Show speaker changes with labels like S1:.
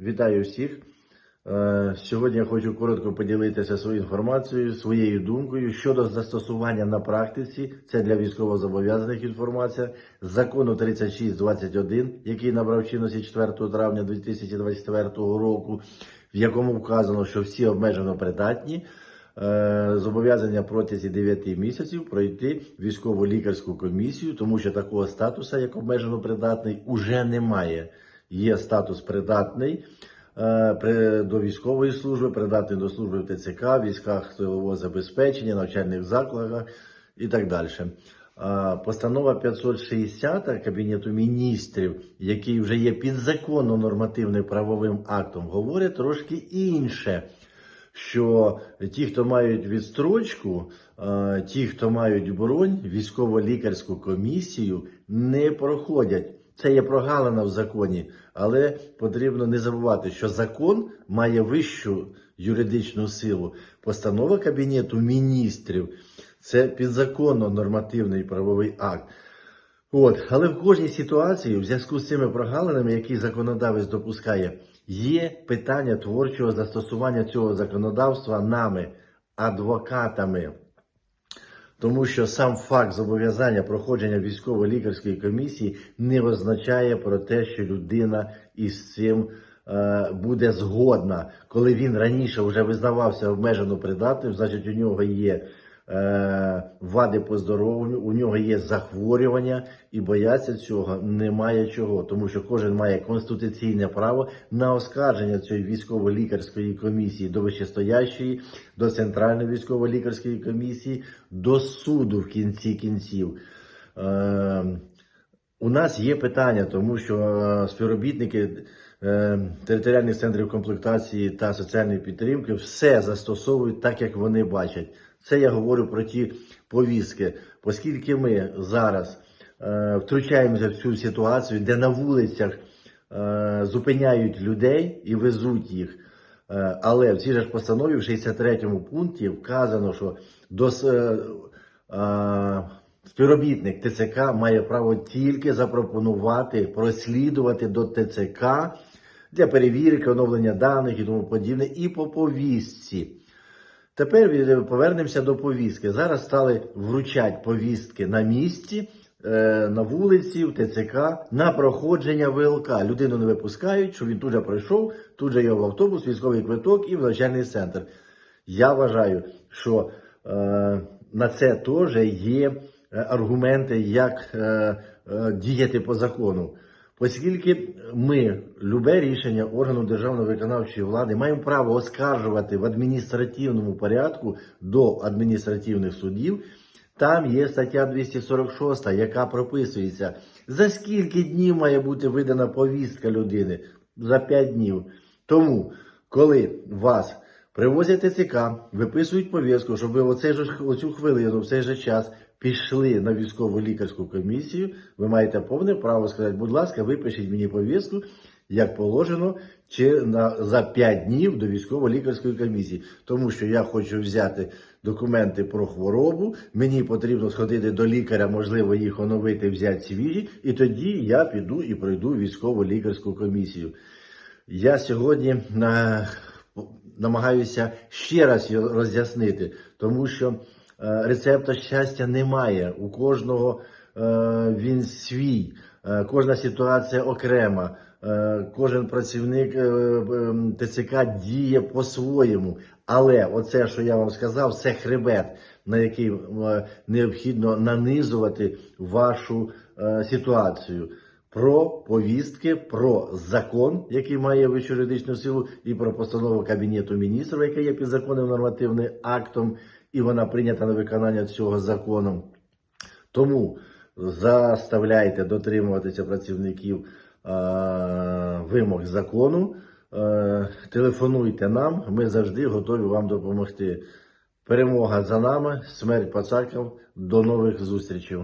S1: Вітаю всіх. Е, Сьогодні я хочу коротко поділитися своєю інформацією, своєю думкою щодо застосування на практиці. Це для військовозобов'язаних інформація закону 3621, який набрав чинності 4 травня 2024 року, в якому вказано, що всі обмежено придатні. е, Зобов'язання протязі 9 місяців пройти військову лікарську комісію, тому що такого статусу, як обмежено придатний, уже немає. Є статус придатний е, до військової служби, придатний до служби в ТЦК, військах силового забезпечення, навчальних закладах і так далі. Е, Постанова 560 Кабінету міністрів, який вже є підзаконно нормативним правовим актом, говорить трошки інше. Що ті, хто мають відстрочку, е, ті, хто мають бронь, військово-лікарську комісію, не проходять. Це є прогалина в законі, але потрібно не забувати, що закон має вищу юридичну силу. Постанова Кабінету міністрів це підзаконно нормативний правовий акт. От, але в кожній ситуації, в зв'язку з цими прогалинами, які законодавець допускає, є питання творчого застосування цього законодавства нами, адвокатами. Тому що сам факт зобов'язання проходження військово-лікарської комісії не означає про те, що людина із цим е, буде згодна. Коли він раніше вже визнавався обмежено придатним, значить у нього є вади по здоров'ю, у нього є захворювання, і бояться цього немає чого, тому що кожен має конституційне право на оскарження цієї військово-лікарської комісії до вищестоящої, до центральної військово-лікарської комісії, до суду в кінці кінців. Е, у нас є питання, тому що е, співробітники е, територіальних центрів комплектації та соціальної підтримки все застосовують так, як вони бачать. Це я говорю про ті повістки, оскільки ми зараз е, втручаємося в цю ситуацію, де на вулицях е, зупиняють людей і везуть їх. Е, Але в цій ж постанові, в 63-му пункті, вказано, що до е, е, співробітник ТЦК має право тільки запропонувати прослідувати до ТЦК для перевірки, оновлення даних і тому подібне, і по повістці. Тепер повернемося до повістки. Зараз стали вручати повістки на місці, е, на вулиці, в ТЦК, на проходження ВЛК. Людину не випускають, що він тут же пройшов, тут же його в автобус, військовий квиток і в навчальний центр. Я вважаю, що е, на це теж є е, аргументи, як е, е, діяти по закону. Оскільки ми любе рішення органу державної виконавчої влади маємо право оскаржувати в адміністративному порядку до адміністративних судів, там є стаття 246, яка прописується, за скільки днів має бути видана повістка людини за 5 днів. Тому, коли вас привозять ТЦК, виписують повістку, щоб ви оцей же, оцю хвилину, в цей же час пішли на військову лікарську комісію, ви маєте повне право сказати, будь ласка, випишіть мені повістку, як положено, чи на, за 5 днів до військово-лікарської комісії. Тому що я хочу взяти документи про хворобу, мені потрібно сходити до лікаря, можливо, їх оновити, взяти свіжі, і тоді я піду і пройду військово-лікарську комісію. Я сьогодні на, намагаюся ще раз роз'яснити, тому що е, рецепта щастя немає. У кожного е, він свій, е, кожна ситуація окрема. Кожен працівник ТЦК діє по-своєму. Але оце, що я вам сказав, це хребет, на який необхідно нанизувати вашу ситуацію про повістки, про закон, який має вищу юридичну силу, і про постанову Кабінету міністрів, яка є підзаконним нормативним актом, і вона прийнята на виконання цього закону. Тому заставляйте дотримуватися працівників е, вимог закону. Е, телефонуйте нам, ми завжди готові вам допомогти. Перемога за нами, смерть пацаків. До нових зустрічей.